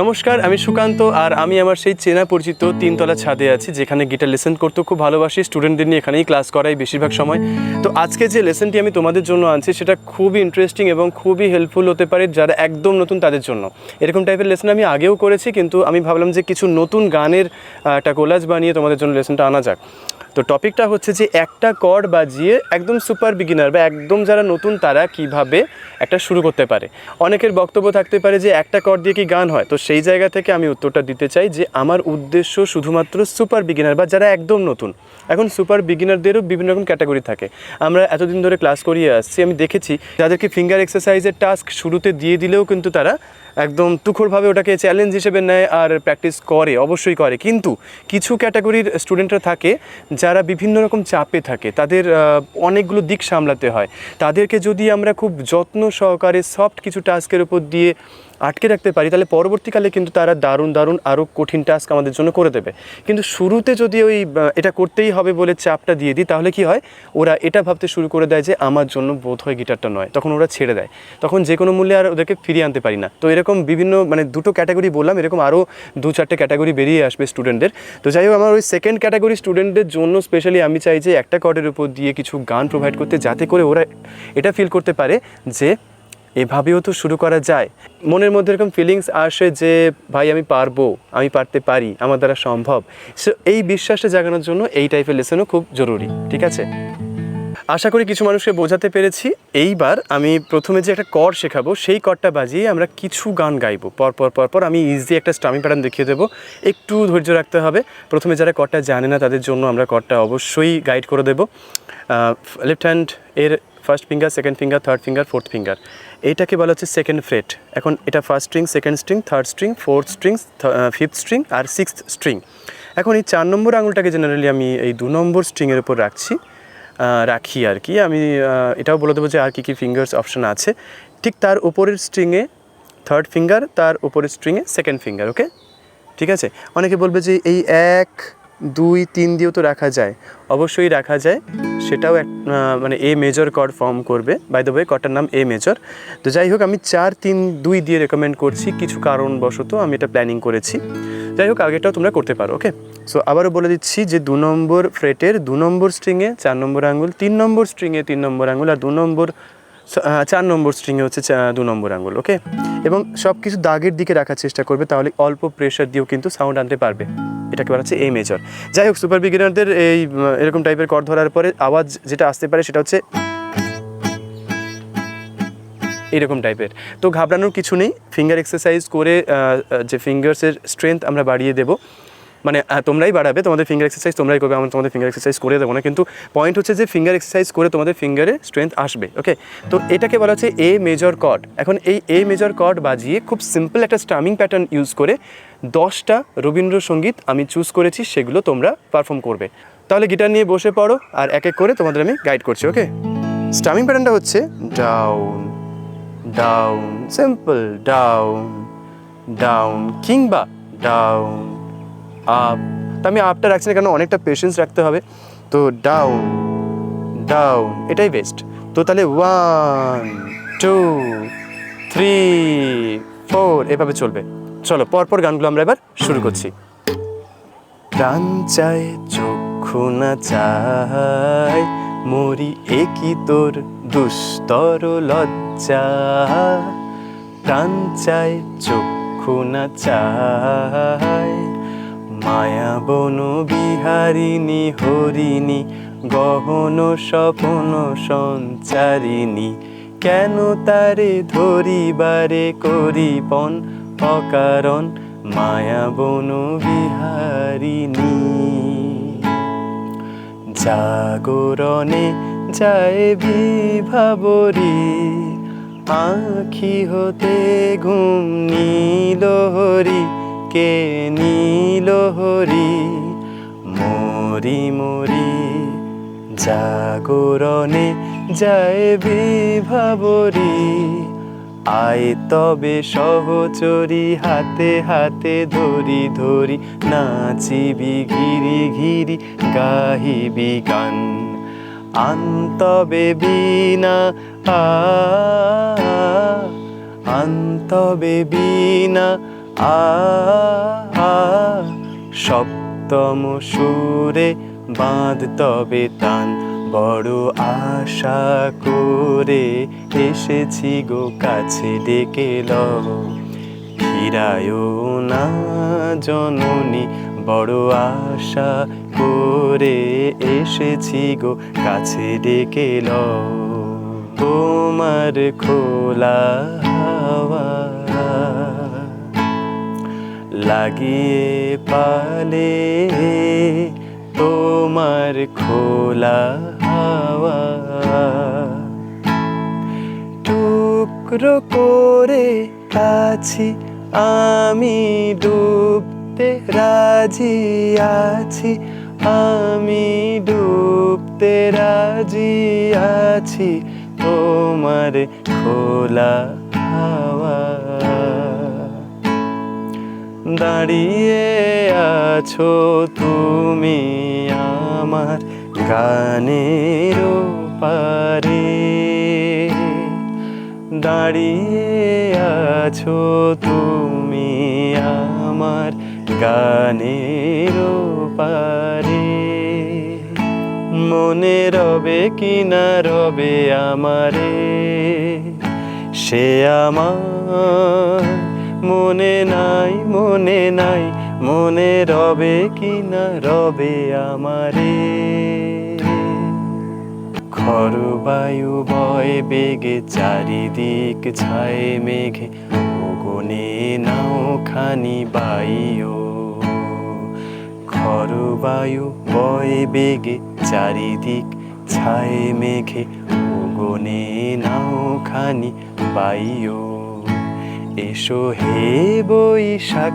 নমস্কার, আমি সুকান্ত আর আমি আমার সেই চেনা পরিচিত তিনতলা ছাদে আছি, যেখানে গিটার লেসন করতে খুব ভালোবাসি স্টুডেন্টদের নিয়ে এখানেই ক্লাস করাই বেশিরভাগ সময়। তো আজকে যে লেসনটি আমি তোমাদের জন্য আনছি, সেটা খুবই ইন্টারেস্টিং এবং খুবই হেল্পফুল হতে পারে যারা একদম নতুন তাদের জন্য। এরকম টাইপের লেসন আমি আগেও করেছি, কিন্তু আমি ভাবলাম যে কিছু নতুন গানের একটা কোলাজ বানিয়ে তোমাদের জন্য লেসনটা আনা যাক। তো টপিকটা হচ্ছে যে একটা কর বাজিয়ে একদম সুপার বিগিনার বা একদম যারা নতুন তারা কীভাবে একটা শুরু করতে পারে? অনেকের বক্তব্য থাকতে পারে যে একটা কর দিয়ে কি গান হয়? তো সেই জায়গা থেকে আমি উত্তরটা দিতে চাই যে আমার উদ্দেশ্য শুধুমাত্র সুপার বিগিনার বা যারা একদম নতুন। এখন সুপার বিগিনারদেরও বিভিন্ন রকম ক্যাটাগরি থাকে। আমরা এতদিন ধরে ক্লাস করিয়ে আসছি, আমি দেখেছি, যাদেরকে ফিঙ্গার এক্সারসাইজের টাস্ক শুরুতে দিয়ে দিলেও কিন্তু তারা একদম তুখরভাবে ওটাকে চ্যালেঞ্জ হিসেবে নেয় আর প্র্যাকটিস করে, অবশ্যই করে। কিন্তু কিছু ক্যাটাগরির স্টুডেন্টরা থাকে যারা বিভিন্ন রকম চাপে থাকে। তাদের অনেকগুলো দিক সামলাতে হয়। তাদেরকে যদি আমরা খুব যত্ন সহকারে সফট কিছু টাস্কের উপর দিয়ে আটকে রাখতে পারি, তাহলে পরবর্তীকালে কিন্তু তারা দারুণ দারুণ আরও কঠিন টাস্ক আমাদের জন্য করে দেবে। কিন্তু শুরুতে যদি ওই এটা করতেই হবে বলে চাপটা দিয়ে দিই, তাহলে কি হয়? ওরা এটা ভাবতে শুরু করে দেয় যে আমার জন্য বোধ হয় গিটারটা নয়। তখন ওরা ছেড়ে দেয়। তখন যে কোনো মূল্যে আর ওদেরকে ফিরিয়ে আনতে পারি না। তো এরকম বিভিন্ন মানে দুটো ক্যাটাগরি বললাম, এরকম আরও দু চারটে ক্যাটাগরি বেরিয়ে আসবে স্টুডেন্টদের তো যাই হোক, আমার ওই সেকেন্ড ক্যাটাগরি স্টুডেন্টদের জন্য স্পেশালি আমি চাই যে একটা কর্ডের উপর দিয়ে কিছু গান প্রোভাইড করতে, যাতে করে ওরা এটা ফিল করতে পারে যে এভাবেও তো শুরু করা যায়। মনের মধ্যে এরকম ফিলিংস আসে যে, ভাই, আমি পারব, আমি পারতে পারি, আমার দ্বারা সম্ভব। সো এই বিশ্বাসটা জাগানোর জন্য এই টাইপের লেসনও খুব জরুরি, ঠিক আছে? আশা করি কিছু মানুষকে বোঝাতে পেরেছি। এইবার আমি প্রথমে যে একটা কর শেখাবো, সেই করটা বাজিয়ে আমরা কিছু গান গাইবো। পরপর পর পর পর আমি ইজি একটা স্টামিং প্যাটার্ন দেখিয়ে দেবো। একটু ধৈর্য রাখতে হবে। প্রথমে যারা করটা জানে না, তাদের জন্য আমরা করটা অবশ্যই গাইড করে দেবো। লেফট হ্যান্ড এর first finger second finger third finger fourth finger এইটাকে বলা হচ্ছে সেকেন্ড ফ্রেট এখন এটা first string second string third string fourth string fifth string আর সিক্সথ স্ট্রিং এখন এই চার নম্বর আঙুলটাকে জেনারেলি আমি এই দু নম্বর স্ট্রিংয়ের উপর রাখছি রাখি আর কি। আমি এটাও বলে দেবো যে আর কী কী ফিঙ্গার্স অপশান আছে। ঠিক তার উপরের স্ট্রিংয়ে থার্ড ফিঙ্গার তার উপরের স্ট্রিংয়ে সেকেন্ড ফিঙ্গার ওকে ঠিক আছে? অনেকে বলবে যে এই এক, দুই, তিন দিয়েও তো রাখা যায়। অবশ্যই রাখা যায়। সেটাও এক মানে এ মেজর কর্ড ফর্ম করবে। বাই দ্য ওয়ে কর্ডটার নাম এ মেজর তো যাই হোক, আমি চার, তিন, দুই দিয়ে রেকমেন্ড করছি। কিছু কারণবশত আমি এটা প্ল্যানিং করেছি। যাই হোক আগেটাও তোমরা করতে পারো ওকে সো আবারও বলে দিচ্ছি যে দু নম্বর ফ্রেটের দু নম্বর স্ট্রিংয়ে চার নম্বর আঙুল তিন নম্বর স্ট্রিংয়ে তিন নম্বর আঙুল আর দু নম্বর চার নম্বর স্ট্রিংয়ে হচ্ছে দু নম্বর আঙুল ওকে এবং সব কিছু দাগের দিকে রাখার চেষ্টা করবে, তাহলে অল্প প্রেশার দিয়েও কিন্তু সাউন্ড আনতে পারবে। এটাকে বলা হচ্ছে এ মেজর যাই হোক সুপার বিগিনারদের এই এরকম টাইপের কর ধরার পরে আওয়াজ যেটা আসতে পারে সেটা হচ্ছে এইরকম টাইপের তো ঘাবড়ানোর কিছু নেই ফিঙ্গার এক্সারসাইজ করে যে ফিঙ্গার্সের স্ট্রেংথ আমরা বাড়িয়ে দেবো। মানে তোমরাই বাড়াবে, তোমাদের ফিঙ্গার এক্সারসাইজ তোমরাই করবে, আমরা তোমাদের ফিঙ্গার এক্সারসাইজ করে দেবো না। কিন্তু পয়েন্ট হচ্ছে যে ফিঙ্গার এক্সারসাইজ করে তোমাদের ফিঙ্গারে স্ট্রেংথ আসবে ওকে তো এটাকে বলা হচ্ছে এ মেজর কর্ড এখন এই এ মেজর কর্ড বাজিয়ে খুব সিম্পল একটা স্টামিং প্যাটার্ন ইউজ করে দশটা রবীন্দ্রসঙ্গীত আমি চুজ করেছি, সেগুলো তোমরা পারফর্ম করবে। তাহলে গিটার নিয়ে বসে পড়ো, আর এক এক করে তোমাদের আমি গাইড করছি ওকে স্টামিং প্যাটার্নটা হচ্ছে down down simple down down কিংবা ডাউন আপ তো আমি আপটা রাখছি না কেন অনেকটা পেশেন্স রাখতে হবে? তো ডাউন ডাউন এটাই বেস্ট তো তাহলে ওয়ান টু থ্রি ফোর এভাবে চলবে। চলো, পরপর গানগুলো আমরা এবার শুরু করছি। প্রাণ চায়, চক্ষু না চায়, মরি একই তোর দুস্তর লজ্জা? প্রাণ চায়, চক্ষু না চায় মায়া বন বিহারিণী, হরিণী, গহন স্বপন সঞ্চারিণী, কেন তারে ধরিবারে করিপন অকারণ মায়া বন বিহারিণী? জাগরণে যায় বিভাবরী, আখি হতে ঘুম নীল হরি কে নীল হরি? মরি মরি জাগরণে যায় বিভাবরী। আয় তবে সহচরি, হাতে হাতে ধরি ধরি, নাচিবি ঘিরি ঘিরি, গাহিবি গান। আন্তবে বিনা আন্তবে বিনা সপ্তম সুরে বাঁধ তবে তান বড় আশা করে এসেছি গো, কাছে ডেকে ফিরায়ও না জননী, বড় আশা করে এসেছি গো, কাছে ডেকে লও। তোমার খোলা হাওয়া লাগিয়ে পালে তোমার খোলা হাওয়া। টুকরো করে আছি আমি, ডুবতে রাজি আছি আমি, ডুবতে রাজি আছি তোমার খোলা হাওয়া। দাঁড়িয়ে আছো তুমি আমার গানের পারে দাঁড়িয়ে আছো তুমি আমার গানের পারে মনে রবে কি না রবে আমারে, সে আমার মনে নাই মনে রবে কি না রবে আমারে। খর বায়ু বয় বেগে চারিদিক ছায় মেঘে গগনে নাও খানি বাইও খর বায়ু বয় বেগে চারিদিক ছায় মেঘে গগনে নাও খানি বাইও এসো হে বৈশাখ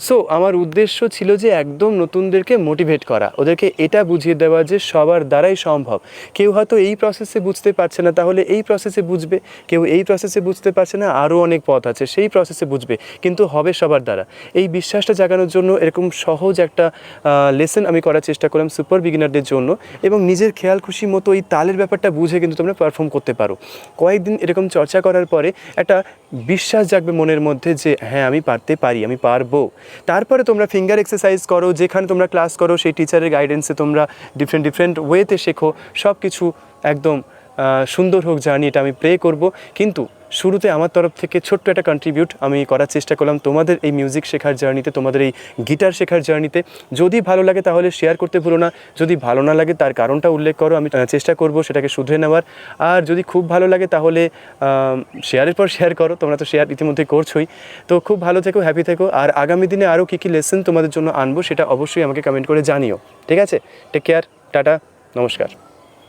সো আমার উদ্দেশ্য ছিল যে একদম নতুনদেরকে মোটিভেট করা। ওদেরকে এটা বুঝিয়ে দেওয়া যে সবার দ্বারাই সম্ভব। কেউ হয়তো এই প্রসেসে বুঝতে পারছে না, তাহলে এই প্রসেসে বুঝবে। কেউ এই প্রসেসে বুঝতে পারছে না আরও অনেক পথ আছে, সেই প্রসেসে বুঝবে। কিন্তু হবে সবার দ্বারা। এই বিশ্বাসটা জাগানোর জন্য এরকম সহজ একটা লেসন আমি করার চেষ্টা করলাম সুপার বিগিনারদের জন্য। এবং নিজের খেয়াল খুশি মতো এই তালের ব্যাপারটা বুঝে কিন্তু তোমরা পারফর্ম করতে পারো। কয়েকদিন এরকম চর্চা করার পরে একটা বিশ্বাস জাগবে মনের মধ্যে যে হ্যাঁ আমি পারতে পারি, আমি পারব। তারপরে তোমরা ফিঙ্গার এক্সারসাইজ করো, যেখানে তোমরা ক্লাস করো, সেই টিচারের গাইডেন্সে তোমরা ডিফারেন্ট ডিফারেন্ট ওয়েতে শেখো। সব কিছু একদম সুন্দর হোক জার্নি এটা আমি প্রে করব। কিন্তু শুরুতে আমার তরফ থেকে ছোট্ট একটা কন্ট্রিবিউট আমি করার চেষ্টা করলাম তোমাদের এই মিউজিক শেখার জার্নিতে তোমাদের এই গিটার শেখার জার্নিতে যদি ভালো লাগে তাহলে শেয়ার করতে ভুলো না। যদি ভালো না লাগে তার কারণটা উল্লেখ করো, আমি চেষ্টা করব সেটাকে শুধরে নেওয়ার। আর যদি খুব ভালো লাগে তাহলে শেয়ারের পর শেয়ার করো, তোমরা তো শেয়ার ইতিমধ্যে করছোই। তো খুব ভালো থেকো হ্যাপি থেকো। আর আগামী দিনে আরও কী কী লেসেন তোমাদের জন্য আনব সেটা অবশ্যই আমাকে কমেন্ট করে জানিও। ঠিক আছে? টেক কেয়ার টাটা, নমস্কার।